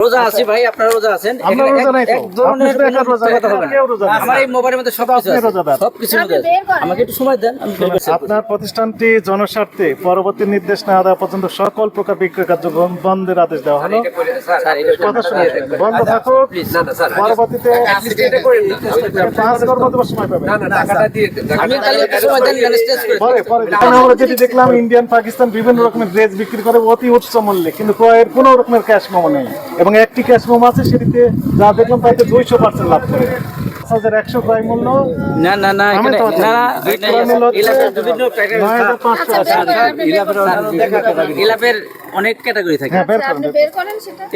রোজা আছি ভাই আপনারা রোজা আছেন? আমরা রোজা নাই এক- ধরনের আপনি শুধু একা কোনো রোজা, কথা হবে না। কেউ রোজা নাই। আমার এই মোবাইলের মধ্যে সব কিছু আছে। সব কিছু আছে। আমাকে একটু সময় দেন আমি বের করছি। আপনার প্রতিষ্ঠানটি জনস্বার্থে পরবর্তী নির্দেশ না দেওয়া পর্যন্ত সকল প্রকার বিক্রয় কার্য বন্ধের আদেশ দেওয়া হলো। কথা শুনে বন্ধ থাকুক। পরবর্তীতে পাঁচ কর্মদিবস সময় আমরা যেটি দেখলাম ইন্ডিয়ান পাকিস্তান বিভিন্ন রকমের ড্রেস বিক্রি করে অতি উচ্চ মূল্যে। কিন্তু ক্রয়ের কোনো রকমের ক্যাশ মোমো নেই। এবং একটি ক্যাশ মোমো আছে সেটিতে যা দেখলাম তাতে দুইশো পার্সেন্ট লাভ করে। হাজার একশো ক্রয় মূল্য। না না না ইলাপের অনেক ক্যাটাগরি থাকে।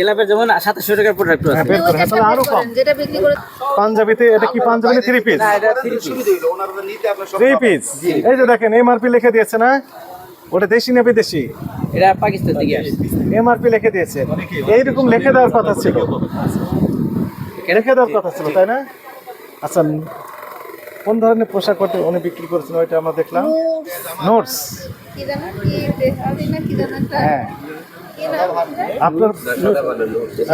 ইলাপের যেমন সাতাশশো টাকার প্রোডাক্ট আছে। আরও কম করেন, যেটা বিক্রি করে পাঞ্জাবিতে এটা কি Punjabi three piece three piece three piece এই যে দেখেন এমআরপি লিখে দিয়েছে না? ওটা দেশি না বিদেশি? এটা পাকিস্তান থেকে আসছে। এমআরপি লিখে দিয়েছে। এইরকম লিখে দেওয়ার কথা ছিল। লিখে দেওয়ার কথা ছিল তাই না? আচ্ছা কোন ধরনের পোশাক করতে উনি বিক্রি করেছেন ওইটা আমরা দেখলাম। নোটস হ্যাঁ। নাম? আপনার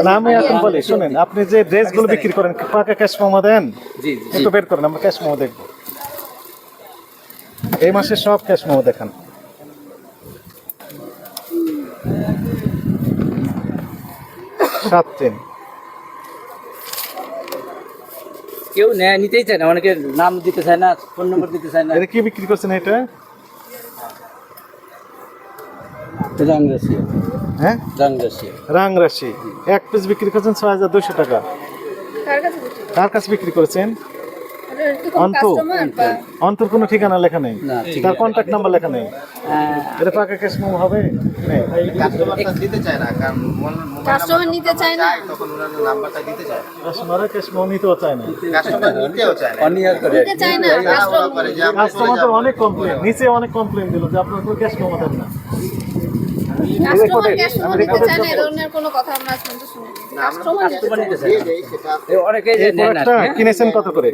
না, এখন বলি শুনেন আপনি যে ড্রেসগুলো বিক্রি করেন পাকা ক্যাশ মোমো দেন? একটু বের করেন আমরা ক্যাশ মোমো দেখব। এই মাসে সব ক্যাশ মোমো দেখান। সাত তিন কেউ নেয় নিতেই চায় না অনেকে নাম দিতে চায় না ফোন নম্বর দিতে চায় না। এটা কি বিক্রি করছেন এটা? রাংরাশি হ্যাঁ? রাংরাশি রাং রাশি। এক পিস বিক্রি করছেন ছয় হাজার দুশো টাকা। কার কাছে বিক্রি? কার কাছে করেছেন? ওটা কি কোনো অন্তু। কাস্টমার বা অন্তর কোনো ঠিকানা লেখা নেই। ঠিক তার কন্ট্যাক্ট নাম্বার লেখা নেই। আহ, এটা পাকা ক্যাশ হবে? কাস্টমারটা দিতে চায় না কারণ কাস্টমার নিতে চায় না? তখন ওনার নাম্বারটা দিতে চায়। কাস্টমারের ক্যাশ নিতেও চায় না। কাস্টমার নিতেও চায় না। নিতে চায় না কাস্টমার করে যে আমরা চলে কাস্টমারদের যাব। অনেক কমপ্লেন নিচে অনেক কমপ্লেন দিল যে আপনার কোনো ক্যাশ মোমো দেন না। কাস্টমার কাস্টমার নিতে চায় না এই কোনো কথা আমরা শুনতে শুনি কাস্টমার নিতে চায় নিতে চায় দিয়ে না। দেয় সেটা এ অনেকেই যে এই নেয় না। প্রোডাক্টটা হ্যাঁ? কিনেছেন কত করে?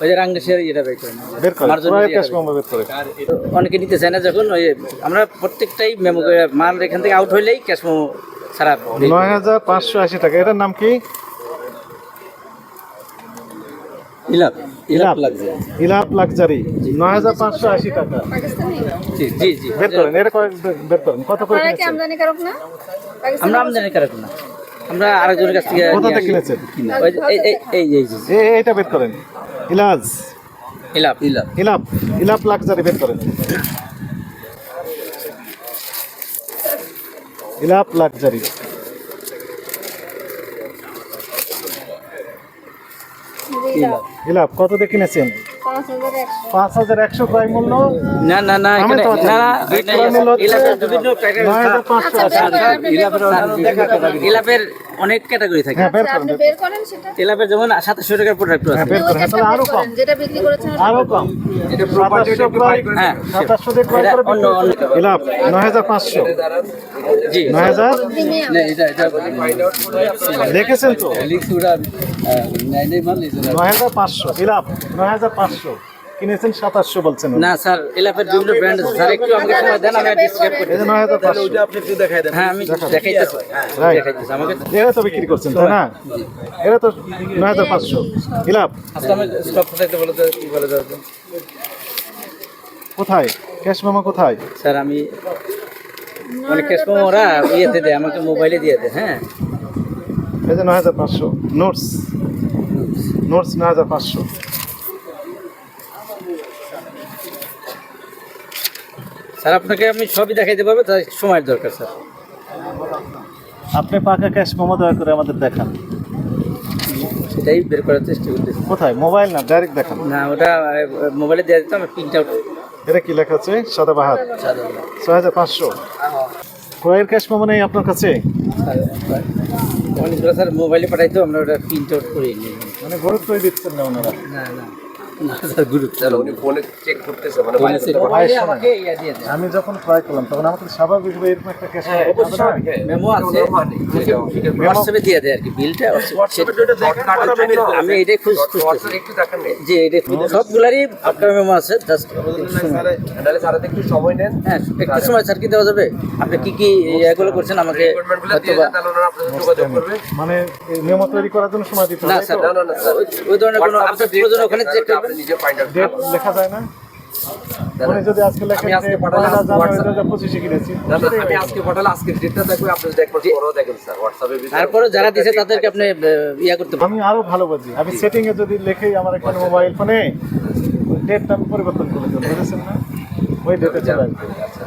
ওই যে রাংরাশির ইয়েটা বের করে মার্জন ক্রয়ের ইয়েটা ক্যাশ বের করে। অনেকে নিতে চায় না যখন ওই আমরা প্রত্যেকটাই মেমো করে মাল এখান থেকে আউট হইলেই ক্যাশ মেমো সারা নয় হাজার পাঁচশো আশি টাকা। এটার নাম কি? ইলাপ ইলাপ লাগছে। ইলাপ লাক্সারি। নয় হাজার পাঁচশো আশি টাকা। জি জি জি। বের করেন এটা বের করেন। কত করে আপনারা আমদানি কারক না? আমরা আমদানি কারক না। আমরা আরেকজনের কাছ থেকে কোথা থেকে কিনেছেন? এই এই- এই এই যে এইটা বের করেন। ইলাজ। ইলাপ। ইলাপ। ইলাপ। ইলাপ লাক্সারি বের করেন। ইলাপ লাক্সারি। ইলাপ। ইলাপ। কত দিয়ে কিনেছেন? পাঁচ হাজার একশো পাঁচ ক্রয় মূল্য। না না না এখানে না না ক্রয় মূল্য হচ্ছে ইলাপের বিভিন্ন ক্যাটাগরি নয় হাজার পাঁচশো। আচ্ছা, আশি বের করেন, আপনি বের করেন। ইলাপের অনেক ক্যাটাগরি থাকে। হ্যাঁ বের আচ্ছা, করেন আপনি বের করেন। সেটা? তেলাপিয়া যেমন 2700 টাকার প্রোডাক্ট হ্যাঁ, আছে। বের করেন। আচ্ছা, তাহলে আরও কম। যেটা বিক্রি করেছেন আরও কম। এটা প্রপার্টি হ্যাঁ, এটা করে হ্যাঁ 2700 দিয়ে ক্রয় করে অন্য অন্য তেলাপ 9500 জি। 9000 না এটা এটা দেখেছেন তো? লিখুরা নাই নাই মানে 9500 তেলাপ 9500 কিনেছেন সাতাশশো বলছেন না স্যার ইলাপের বিভিন্ন ব্র্যান্ড আছে। স্যার একটু আমাকে সময় দেন আমি ডিসক্রাইব করি এই যে নয় হাজার পাঁচশো। হ্যাঁ আমি দেখাইতেছি। Right. দেখাইতেছি আমাকে এরা তো বিক্রি করছেন তাই না? এরা তো নয় হাজার পাঁচশো। ইলাপ আজকে আমি স্টক থাকতে বলে কি বলে দাও কোথায়? ক্যাশ মামা কোথায়? স্যার আমি অনেক ক্যাশ ওরা ইয়েতে দেয় আমাকে মোবাইলে দিয়ে দেয় হ্যাঁ। এই যে নয় হাজার পাঁচশো। নোটস নোটস নয় হাজার পাঁচশো। স্যার আপনাকে আমি সবই দেখাইতে পারব তার সময়ের দরকার স্যার। আপনি পাকা ক্যাশ মামা দয়া করে আমাদের দেখান। সেটাই বের করার চেষ্টা করতেছি। কোথায়? মোবাইল না ডাইরেক্ট দেখান? না ওটা মোবাইলে দিয়ে দিতাম প্রিন্ট আউট এটা কি লেখা আছে? সাদা বাহার। ছয় হাজার পাঁচশো। ক্রয়ের ক্যাশ মামা নেই আপনার কাছে? অনেকগুলো স্যার মোবাইলে পাঠাইতো আমরা ওটা প্রিন্ট আউট করে নিই মানে গুরুত্বই দিচ্ছেন না ওনারা? না না। না স্যার গুরুত্ব উনি ফোনে চেক করতেছে মানে। আমি যখন ক্রয় করলাম তখন আমাকে স্বাভাবিকভাবে এরকম একটা ক্যাশ হ্যাঁ, মেমো আছে। হোয়াটসঅ্যাপে দিয়ে দেয় আর কি বিলটা আমি এটাই খুঁজ জি এটা সবগুলারই আপনার মেমো আছে জাস্ট তাহলে স্যার একটু সময় নেন। হ্যাঁ একটু সময় স্যার কি দেওয়া যাবে? আপনি কি কি এগুলো করছেন আমাকে মানে মেমো তৈরি করার জন্য সময় দিতে না হবে স্যার না, না, না, স্যার। ওই- ওই ধরনের কোনো আপনার প্রয়োজন ওখানে চেক করবেন? নিজে ফাইন্ড আউট লেখা যায় না? যদি আজকে আজকে কিনেছি। আমি আজকে আজকে ডেটটা আপনি দেখবেন হোয়াটসঅ্যাপে তারপরে যারা তাদেরকে আপনি করতে আমি আরও ভালো আমি যদি আমার মোবাইল ফোনে ডেটটা আমি পরিবর্তন করে না? ওই আচ্ছা।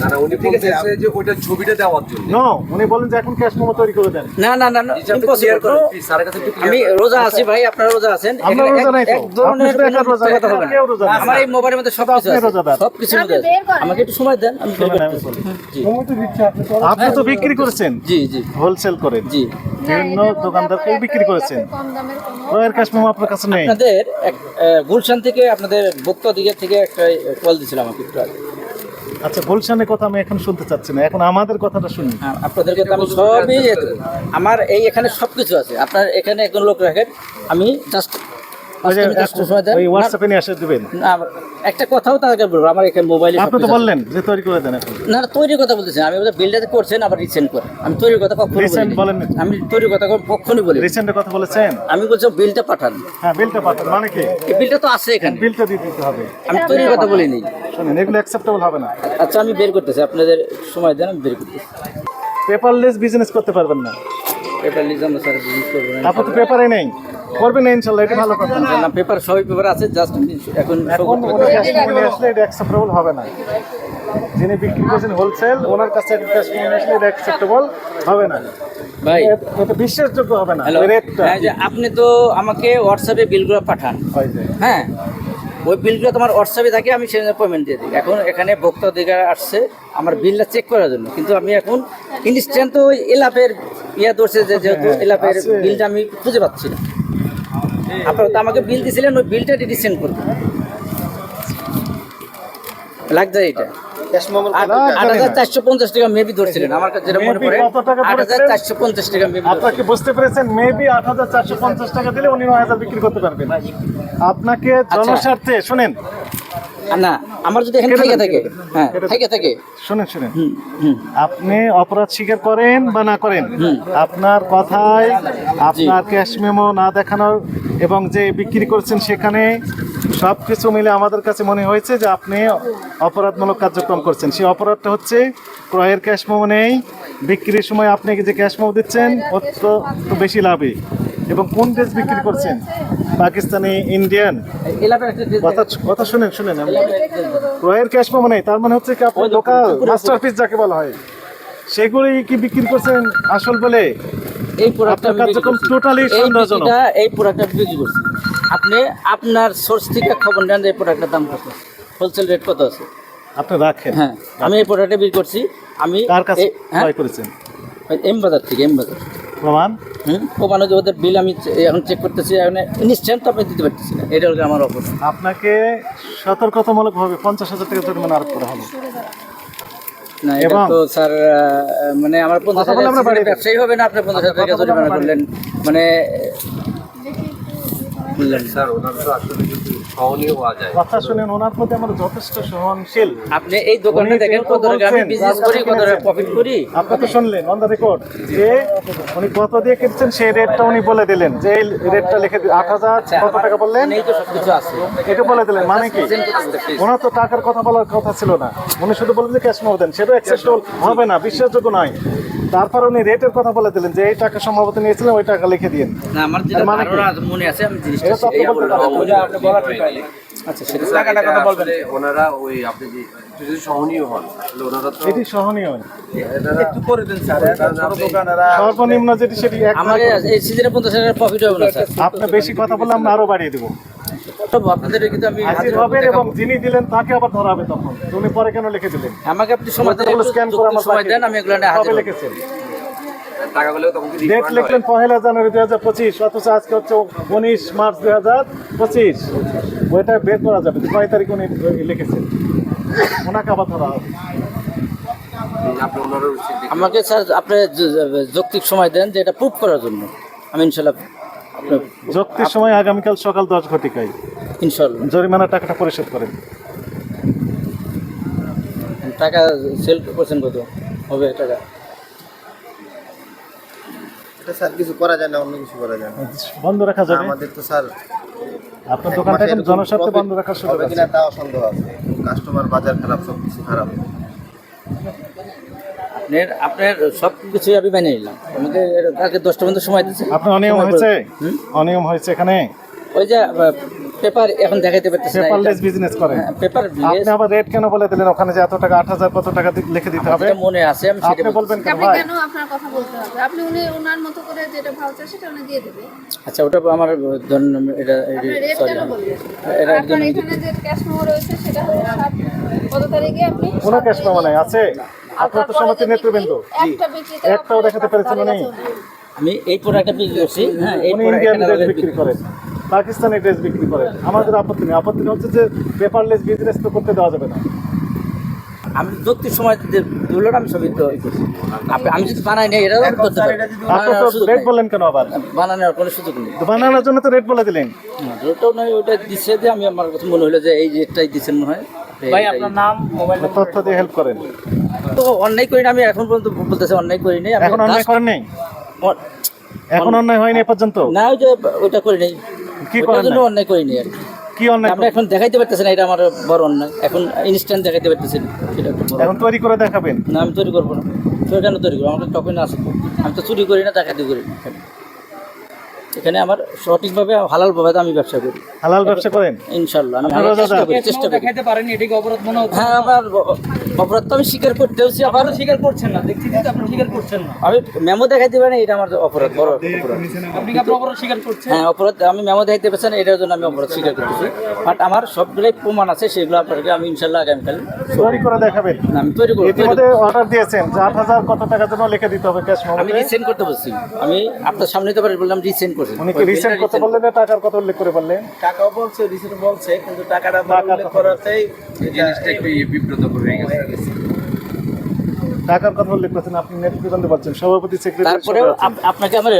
না না উনি বলতেছে যে ওইটা ছবিটা দেওয়ার জন্য। নো উনি বলেন যে এখন ক্যাশ মেমো তৈরি করে দেন। না না না ইম্পসিবল আমি রোজা আছি ভাই আপনারা রোজা আছেন? আমরা রোজা নাই এক- ধরনের আপনি শুধু একা কোনো রোজা কথা হবে না। আমার এই মোবাইলের মধ্যে সব কিছু আছে। সব কিছু আপনি আমাকে একটু সময় দেন আমি আপনি তো বিক্রি করেছেন। জি জি। হোলসেল করেন। জি। বিভিন্ন মধ্যে বিক্রি করেছেন। আপনার কাছে নেই। আপনাদের এক গুলশান থেকে আপনাদের বক্তা দিকে থেকে একটা কল দিয়েছিল আমাকে একটু আগে। আচ্ছা গুলশানের কথা আমি এখন শুনতে চাচ্ছি না। এখন আমাদের কথাটা শুনি। আপনাদেরকে তো আমি সবই আমার এই এখানে সব কিছু আছে। আপনার এখানে একজন লোক রাখেন, আমি জাস্ট ওই যে সময় হোয়াটসঅ্যাপে নিয়ে এসে দিবেন। না, একটা কথাও বলব আমার এখানে মোবাইলে আপনি তো বললেন যে তৈরি করে দেন না তৈরির কথা আমি বলতে বিলটাতে করছেন আবার রিসেন্ট করেন আমি তৈরির কথা কখনো Resend বলিনি। আমি তৈরির কথা কখনোই বলি রিসেন্টের কথা বলেছেন? আমি বলছি বিলটা পাঠান। হ্যাঁ বিলটা পাঠান মানে কি? বিলটা তো আছে এখানে। বিলটা দিয়ে দিতে হবে। আমি তৈরির কথা বলিনি। শুনেন এগুলো অ্যাকসেপ্টেবল হবে না। আচ্ছা আমি বের করতেছি আপনাদের সময় দেন আমি বের করতেছি। পেপারলেস বিজনেস করতে পারবেন না। পেপার লিজ আমরা স্যার বিজনেস করব না। আপনার তো পেপারে নেই। করবেন না ইনশাল্লাহ এটা ভালো কথা। না পেপার সবই পেপার আছে জাস্ট এখন এখন মেমো আসলে এটা অ্যাকসেপ্টেবল হবে না। যিনি বিক্রি করছেন হোলসেল ওনার কাছে ক্যাশ মেমো নিয়ে আসলে এটা অ্যাকসেপ্টেবল হবে না। ভাই। এটা বিশ্বাসযোগ্য হবে না রেটটা। হ্যাঁ যে আপনি তো আমাকে হোয়াটসঅ্যাপে বিলগুলো পাঠান। হয় হ্যাঁ ওই বিলগুলো তোমার হোয়াটসঅ্যাপে থাকে আমি সেখানে পেমেন্ট দিয়ে দিই। এখন এখানে ভোক্তা অধিকার আসছে আমার বিলটা চেক করার জন্য। কিন্তু আমি এখন ইনস্ট্যান্ট তো ওই এলাপের ইয়া ধরছে যে যেহেতু এলাপের বিলটা আমি খুঁজে পাচ্ছি না। আপনারা তো আমাকে বিল দিয়েছিলেন ওই বিলটা রিডিসেন্ড করবেন লাগছে এটা? ক্যাশ মেমোর আট আট হাজার চারশো পঞ্চাশ টাকা মেবি ধরছিলেন আমার কাছে যেটা মনে পড়ে কত টাকা আট হাজার ধরেছিলেন? চারশো পঞ্চাশ টাকা মেবি আপনারা কি বুঝতে পেরেছেন? মেবি আট হাজার চারশো পঞ্চাশ টাকা দিলে উনি বিক্রি করতে পারবেন। আপনাকে জনস্বার্থে শুনেন। না আমার যদি এখানে থেকে থাকে হ্যাঁ থেকে থাকে। শুনেন শুনেন। আপনি অপরাধ স্বীকার করেন বা না করেন আপনার কথায় আপনার ক্যাশ মেমো না দেখানোর এবং যে বিক্রি করছেন সেখানে সব কিছু মিলে আমাদের কাছে মনে হয়েছে যে আপনি অপরাধমূলক কার্যক্রম করছেন। সেই অপরাধটা হচ্ছে ক্রয়ের ক্যাশ মেমো নেই বিক্রির সময় আপনি যে ক্যাশ মেমো দিচ্ছেন অত্যন্ত বেশি লাভে। এবং কোন ড্রেস বিক্রি করছেন? পাকিস্তানি ইন্ডিয়ান? কথা কথা শুনেন শুনেন ক্রয়ের ক্যাশ মেমো নেই তার মানে হচ্ছে কি আপনার লোকাল মাস্টারপিস যাকে বলা হয় সেগুলি কি বিক্রি করছেন আসল বলে? এই প্রোডাক্টটা কার্যক্রম টোটালি সন্দেহজনক। এই প্রোডাক্টটা বিক্রি করছি। আপনি আপনার সোর্স থেকে খবর নেন এই প্রোডাক্টের দাম কত। হোলসেল রেট কত আছে? আপনি রাখেন। হ্যাঁ আমি এই প্রোডাক্টটা বিক্রি করছি। আমি কার কাছে হ্যাঁ? ক্রয় করেছেন? এম বাজার থেকে এম বাজার প্রমাণ? হুম? ওখানে যে ওদের বিল আমি এখন চেক করতেছি এখন নিশ্চয় আপনি দিতে পারতেছি না। এটা হলো আমার অপরাধ আপনাকে সতর্কতামূলকভাবে পঞ্চাশ হাজার টাকা জরিমানা আরোপ করা হবে। না এটা তো স্যার মানে আমার পঞ্চাশ হাজার। ব্যবসায়ী হবে না আপনি পঞ্চাশ হাজার টাকা জরিমানা করলেন। মানে বললেন না। স্যার সহনীয় হওয়া যায়। কথা শুনেন ওনার প্রতি আমরা যথেষ্ট সহনশীল। আপনি এই দোকানে দেখেন কত টাকা আমি বিজনেস করি কত টাকা প্রফিট করি। আপনি তো শুনলেন অন দ্য রেকর্ড যে উনি কত দিয়ে কিনছেন সেই রেটটা উনি বলে দিলেন। যে এই রেটটা লিখে আট হাজার কত টাকা বললেন? এই তো সবকিছু আছে। এটা বলে দিলেন মানে কি? ওনার তো টাকার কথা বলার কথা ছিল না। উনি শুধু বললেন যে ক্যাশ মেমো দেন সেটা অ্যাকসেপ্টেবল হবে না বিশ্বাসযোগ্য নয়। তারপর উনি রেটের কথা বলে দিলেন যে এই টাকা সম্ভবত নিয়েছিলেন ওই টাকা লিখে দিন না আমার যেটা মানে মনে আছে আমি জিনিসটা আপনি বলতে পারেন। আচ্ছা সেটা টাকাটা কথা বলবেন। ওনারা ওই আপনি যে যদি সহনীয় হন আসলে ওনারা তো এটি সহনীয় এনারা একটু করে দিন স্যার সর্বনিম্ন যেটি সেটি আমাকে এই সিজনে পঞ্চাশ হাজার প্রফিট হবে না স্যার। আপনি বেশি কথা বললে আমরা আরও বাড়িয়ে দেবো। আপনাদের কিন্তু আমি হাজির হবেন এবং যিনি দিলেন তাকে আবার ধরা হবে তখন। উনি পরে কেন লিখে দিলেন? আমাকে আপনি সময় দেন স্ক্যান করে আমার সময় দেন আমি এগুলো হাজির লিখেছেন। টাকাগুলো তখন কি ডেট লিখলেন পহেলা জানুয়ারি দুই হাজার পঁচিশ অথচ আজকে হচ্ছে উনিশ মার্চ দুই হাজার পঁচিশ। ওইটা বের করা যাবে কয় তারিখ উনি লিখেছেন। ওনাকে আবার ধরা হবে। আমাকে স্যার আপনি যৌক্তিক সময় দেন যে এটা প্রুভ করার জন্য। আমি ইনশাল্লাহ যৌক্তিক সময় আগামীকাল সকাল দশ ঘটিকায়। ইনশাল্লাহ। জরিমানা টাকাটা পরিশোধ করেন। টাকা সেল করছেন কত? হবে টাকা। এটা স্যার কিছু করা যায় না অন্য কিছু করা যায় না। বন্ধ রাখা যাবে? আমাদের তো স্যার আপনার দোকানটা এখন জনস্বার্থে বন্ধ রাখার সুযোগ হবে আছে। কিনা তাও সন্দেহ আছে। কাস্টমার বাজার খারাপ সব কিছু খারাপ। আপনার আপনার সব কিছুই আমি মেনে নিলাম। আমাকে কালকে দশটা পর্যন্ত সময় দিচ্ছে। আপনার অনিয়ম হয়েছে? অনিয়ম হয়েছে এখানে? ওই যে পেপার এখন দেখাইতে পারতেছে না পেপারলেস বিজনেস করেন। পেপার আপনি আবার রেট কেন বলে দিলেন? ওখানে যে এত টাকা আট হাজার কত টাকা লিখে দিতে হবে? মনে আছে আমি সেটা আপনি বলবেন কেন? ভাই। কেন আপনার কথা বলতে হবে? আপনি উনি ওনার মতো করে যেটা ভাউচার সেটা উনি দিয়ে দেবে। আচ্ছা ওটা আমার ধরুন এটা সরি কেন এটা আপনার এখানে যে ক্যাশ মেমো রয়েছে সেটা হলো কত তারিখে আপনি কোনো ক্যাশ মেমো নাই আছে? আপনার তো সমাজের নেতৃবৃন্দ। একটা একটাও দেখাতে পেরেছেন উনি? আমি এই প্রোডাক্টটা বিক্রি করছি হ্যাঁ এই আমাদের বিক্রি করেন। পাকিস্তানি ড্রেস বিক্রি করেন আমাদের আপত্তি নেই। আপত্তি হচ্ছে যে পেপারলেস বিজনেস তো করতে দেওয়া যাবে না। আমি যুক্তির সময় যে দুলোর আমি সবই তো আপনি- আমি যদি বানাই নেই এটাও করতে পারি। আপনি বানানোর তো রেট। বললেন কেন আবার? বানানোর কোনো সুযোগ নেই। তো বানানোর জন্য তো রেট বলে দিলেন। ওটাও নয় ওটা দিচ্ছে যে আমি আমার কাছে মনে হলো যে এই রেটটাই দিচ্ছেন মনে হয়। ভাই আপনার নাম মোবাইল তথ্য দিয়ে হেল্প করেন। তো অন্যায় করি না আমি এখন পর্যন্ত বলতেছি অন্যায় করি নাই। এখন অন্যায় করেন নেই? এখন অন্যায় হয়নি এ পর্যন্ত? না ওই যে ওইটা করি নাই কি করেন জন্য অন্যায় করি আর কি। অন্যায় আপনি এখন দেখাইতে পারতেছেন না, এটা আমার বড় অন্যায়। এখন ইনস্ট্যান্ট দেখাইতে পারতেছেন সেটা একটু বড়। এখন তৈরি করে দেখাবেন? না আমি তৈরি করব না। চোর কেন তৈরি করব? আমার টকেন আছে। আমি তো চুরি করি না ডাকাতি করি। না এখানে আমার সঠিকভাবে হালালভাবে আমি ব্যবসা করি। হালাল ব্যবসা করেন? ইনশাল্লাহ আমি চেষ্টা করি এটাকে অপরাধ মনে হচ্ছে? হ্যাঁ আবার অপরাধ তো আমি স্বীকার করতেওছি আবার আপনি স্বীকার করছেন না দেখছি কিন্তু আপনি স্বীকার করছেন না। আমি মেমো দেখাইতে পারি না এটা আমার অপরাধ বড় অপরাধ। আপনি কি আপনার অপরাধ স্বীকার করছেন? হ্যাঁ অপরাধ আমি মেমো দেখাইতে পারছি না এটার জন্য আমি অপরাধ স্বীকার করতেছি। বাট আমার সবগুলোই প্রমাণ আছে সেগুলো আপনাকে আমি ইনশাল্লাহ আগামীকাল তৈরি করে দেখাবেন। আমি তৈরি করব ইতিমধ্যে অর্ডার দিয়েছেন যে আট হাজার কত টাকার জন্য লিখে দিতে হবে ক্যাশ আমি রিসেন্ড করতে বলছি। আমি আপনার সামনে তো বললাম রিসেন্ড করছি। উনি কি রিসেন্ট বললেন না টাকার কত উল্লেখ করে বললেন। টাকাও বলছে বলছে কিন্তু টাকাটা টাকা উল্লেখ করাতেই জিনিসটা একটু বিব্রতকর হয়ে গেছে। টাকার কথা উল্লেখ করছেন আপনি নেতৃবৃন্দ বলছেন সভাপতি সেক্রেটারি তারপরে আপনাকে আমার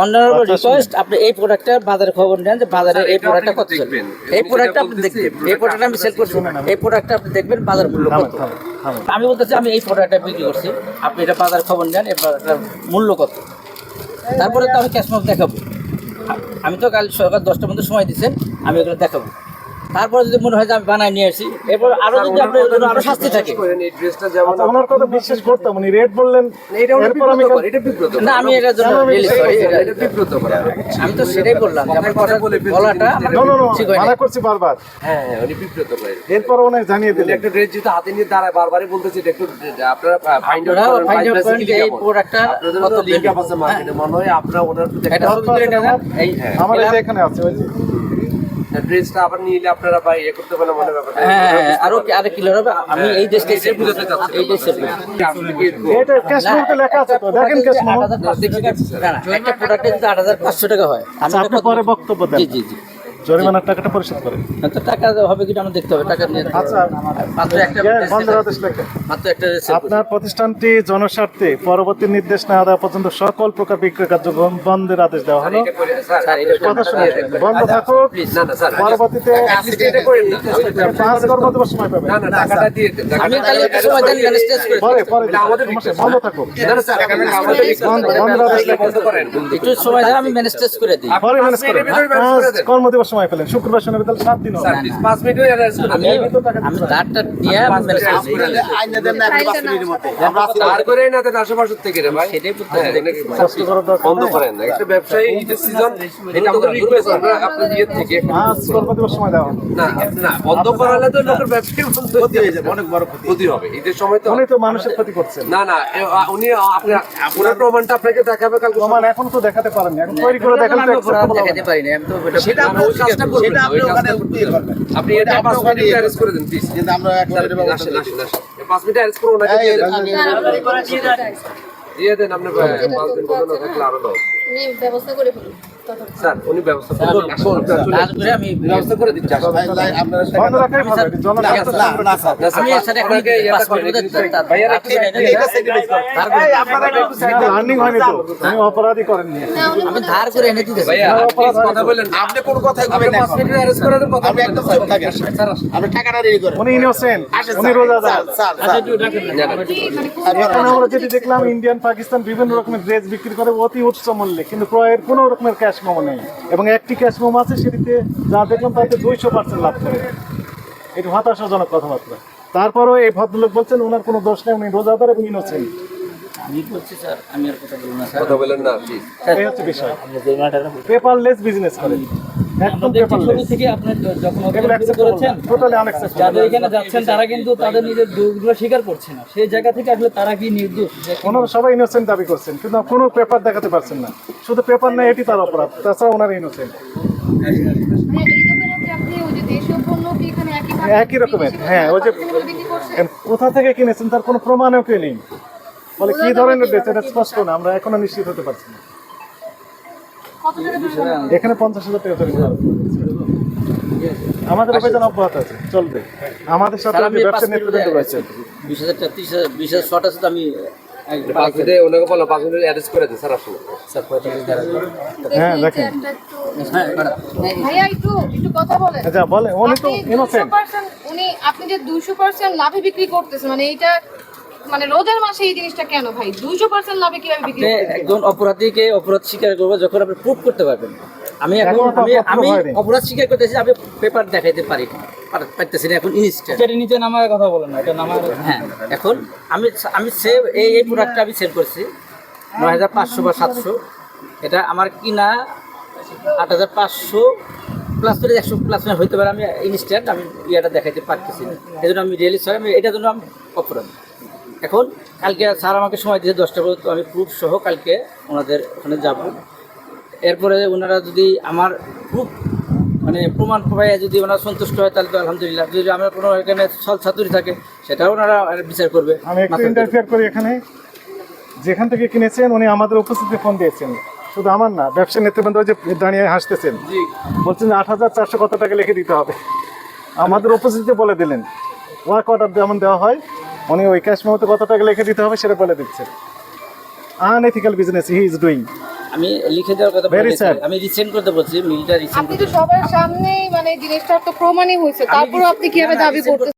অনারেবল আচ্ছা, রিকোয়েস্ট আপনি এই প্রোডাক্টটা বাজারে খবর নেন যে বাজারে এই প্রোডাক্টটা কত। দেখবেন। এই উনি প্রোডাক্টটা আপনি দেখবেন। এই এই প্রোডাক্টটা আমি সেল করছি এই প্রোডাক্টটা আপনি দেখবেন বাজার মূল্য কত। আমি বলতেছি আমি এই প্রোডাক্টটা বিক্রি করছি। আপনি এটা বাজার খবর নেন এই প্রোডাক্টটার মূল্য কত? তারপরে তো আমি ক্যাশমার্ক দেখাবো। আমি তো কাল সকাল দশটা পর্যন্ত সময় দিচ্ছেন আমি ওগুলো দেখাবো। তারপরে যদি মনে হয় যে আমি বানায় নিয়ে আসি এরপর আরও যদি আপনার আরও শাস্তি থাকে। করেন এই ড্রেসটা যেমন আচ্ছা, ওনার কথা বিশ্বাস করতাম উনি রেট বললেন এরপর আমি এটা বিব্রতকর। না আমি এটার জন্য করি। আমি তো সেটাই বললাম যে কথা বলে বলাটা আমার নো নো নো ঠিক হয় মানা করছি বারবার। হ্যাঁ হ্যাঁ উনি বিব্রতকর। এরপর উনি জানিয়ে দিলেন। একটা ড্রেস যেহেতু হাতে নিয়ে দাঁড়ায় বারবারই বলতেছে এটা একটু আপনারা ফাইন্ড আউট করেন out করেন এই প্রোডাক্টটা কত লিংক আছে মার্কেটে মনে হয় আপনারা ওনার এটা করে নেন। এই আমার এই যে এগুলা- এখানে আছে ওই যে ড্রেসটা আবার নিলে আপনারা ভাই ইয়ে করতে পারলে মনে ব্যাপারটা। হ্যাঁ হ্যাঁ, আরও কি- আরও কিলো হবে আমি এই দেশটা এসে বুঝাতে চাচ্ছি এই দেশ আপনি এটা ক্যাশ মেমোতে লেখা আছে তো দেখেন ক্যাশ মেমো একটা প্রোডাক্টে যদি আট হাজার পাঁচশো টাকা হয় আচ্ছা, আপনি পরে বক্তব্য দেন। জি জি জি। জরিমানার টাকাটা পরিশোধ করে। তো টাকা হবে কিনা আমার দেখতে হবে টাকা নিয়ে আচ্ছা মাত্র একটা গ্যাস বন্ধের আদেশ মাত্র একটা আপনার প্রতিষ্ঠানটি জনস্বার্থে পরবর্তী নির্দেশ না দেওয়া পর্যন্ত সকল প্রকার বিক্রয় কার্য বন্ধের আদেশ দেওয়া হলো। স্যার, স্যার, এটা কথা শুনে বন্ধ থাকুক। না না স্যার পরবর্তীতে। পাঁচ কর্মদিবস সময় পাবেন। না না টাকাটা দিয়ে দেন। আমি টাকাটা- তাহলে একটা সময় দেন ম্যানেজ করে পরে পরে আমাদের সমস্যা বন্ধ থাকুক। না স্যার আমাদের বন্ধ- আদেশ বন্ধ করেন একটু সময় দেন আমি ম্যানেজ করে দিই। পরে ম্যানেজ করে পাঁচ দেন। কর্মদিবস সময় পেলেন শুক্রবার শনিবার তাহলে সাত দিন হবে। পাঁচ মিনিট আমি আমি তারটা দিয়ে করছি। আইনে দেন না পাঁচ মিনিটের মধ্যে। আর করে না দেন আশেপাশের থেকে রে ভাই। সেটাই বলতে চাই। নাকি? কষ্ট করার দরকার বন্ধ। করেন না। একটা ব্যবসায়ী ঈদের সিজন এটা আমাদের রিকোয়েস্ট আমরা আপনার ইয়ে থেকে। আজ কর্মদিবস সময় দেওয়া না না বন্ধ করালে তো লোকের ব্যবসায়ী ক্ষতি হয়ে যাবে। অনেক বড় ক্ষতি। হবে। ঈদের সময় তো উনি তো মানুষের ক্ষতি করছেন। না না উনি আপনি আপনার প্রমাণটা আপনাকে দেখাবে কালকে প্রমাণ এখন তো দেখাতে পারেননি। এখন তৈরি করে দেখাতে। পারি না আমি তো সেটা কাজটা করবেন। সেটা আপনি ওখানে ইয়ে করবেন আপনি এটা আপনি পাঁচ মিনিট অ্যারেস্ট করে দেন প্লিজ কিন্তু আমরা এখন এটা ব্যবস্থা আসেন নিচ্ছি। আসেন আসেন। এই পাঁচ মিনিট অ্যারেস্ট করে ওনাকে দিয়ে দেন। দিয়ে দেন। আপনি পাঁচ দিন বন্ধ না থাকলে আরও দাও। ব্যবস্থা করে ফেলুন। স্যার উনি ব্যবস্থা। করে আমি ব্যবস্থা দিচ্ছি দেখলাম ইন্ডিয়ান পাকিস্তান বিভিন্ন রকমের ড্রেস বিক্রি করে অতি উচ্চ মূল্যে। কিন্তু ক্রয়ের কোনো রকমের ক্যাশ মোমো নেই। এবং একটি ক্যাশ মোমো আছে সেটিতে যা দেখলাম তাতে দুইশো পার্সেন্ট লাভ করে। এটি হতাশাজনক কথাবার্তা। তারপরও এই ভদ্রলোক বলছেন ওনার কোনো দোষ নেই উনি রোজাদার এবং ইনোসেন্ট আমি বলছি স্যার আমি আর কথা বলব না স্যার। কথা বলেন না এই হচ্ছে বিষয়। পেপারলেস বিজনেস করে। একদম শুরু থেকে আপনি যখন করেছেন যাদের এখানে যাচ্ছেন তারা কিন্তু তাদের নিজের দোষগুলো স্বীকার করছে না। সেই জায়গা থেকে আসলে তারা কি নির্দোষ? ওনারা সবাই ইনোসেন্ট দাবি করছেন কিন্তু কোনো পেপার দেখাতে পারছেন না। শুধু পেপার নেই এটি তার অপরাধ। তাছাড়া ওনারা ইনোসেন্ট মানে এই দোকানে কি আপনি ওই যে দেশীয় পণ্য কি এখানে একই রকমের, হ্যাঁ, ওই যে-? কোথা থেকে কিনেছেন তার কোনো প্রমাণও কেউ নেই। বলে কি ধরনের এটা স্পষ্ট না আমরা এখনও নিশ্চিত হতে পারছি না? এখানে পঞ্চাশ হাজার টাকা তৈরি করা আমাদের অভিযান অব্যাহত আছে। চলবে। আমাদের সাথে আমি ব্যবসা মিনিট নেতৃবৃন্দ রয়েছে বিশ হাজার টাকা ত্রিশ হাজার বিশ হাজার শর্ট আছে তো আমি ওনাকে বলো পাঁচ মিনিট করে স্যার স্যার হ্যাঁ, দেখেন। হ্যাঁ আচ্ছা বলে উনি তো আপনি ইনোসেন্ট উনি আপনি যে দুশো পার্সেন্ট লাভে বিক্রি করতেছেন মানে এইটা মানে রোজার মাসে এই জিনিসটা কেন ভাই? দুশো পার্সেন্ট লাভে কীভাবে বিক্রি একজন অপরাধীকে অপরাধ স্বীকার করব যখন আপনি প্রুফ করতে পারবেন। আমি এখন আমি আমি অপরাধ স্বীকার করতেছি আমি পেপার দেখাইতে পারি পারতেছি না এখন ইনস্ট্যান্ট এটা নিচে নামায় কথা বলেন না এটা নামায় হ্যাঁ এখন আমি আমি সেভ এই এই প্রোডাক্টটা আমি সেল করছি। নয় হাজার পাঁচশো বা সাতশো। এটা আমার কিনা আট হাজার পাঁচশো প্লাস করে একশো প্লাস হইতে পারে আমি ইনস্ট্যান্ট আমি ইয়েটা দেখাইতে পারতেছি না। এই জন্য আমি রিয়েলি স্যার আমি এটার জন্য আমি অপরাধ। এখন কালকে স্যার আমাকে সময় দিয়েছে দশটা পর্যন্ত আমি প্রুফ সহ কালকে ওনাদের ওখানে যাব। এরপরে ওনারা যদি আমার প্রুফ মানে প্রমাণ পাইয়া যদি ওনারা সন্তুষ্ট হয় তাহলে তো আলহামদুলিল্লাহ। যদি আমার কোনো এখানে ছল ছাতুরি থাকে সেটাও ওনারা বিচার করবে। আমি একটু ইন্টারফেয়ার করি এখানে। যেখান থেকে কিনেছেন উনি আমাদের উপস্থিতি ফোন দিয়েছেন। শুধু আমার না ব্যবসা নেতৃবৃন্দ যে দাঁড়িয়ে হাসতেছেন। বলছেন আট হাজার চারশো কত টাকা লিখে দিতে হবে। আমাদের উপস্থিতি বলে দিলেন। ওয়ার্ক অর্ডার যেমন দেওয়া হয় উনি ওই ক্যাশ মেমোতে কত টাকা লিখে দিতে হবে সেটা বলে দিচ্ছে। Unethical business he is doing আমি লিখে দেওয়ার কথা Very স্যার. আমি রিসেন্ট করতে বলছি মিলটা রিসেন্ট আপনি তো সবার সামনেই মানে জিনিসটা তো প্রমাণই হয়েছে। তারপর আপনি কীভাবে দাবি করতে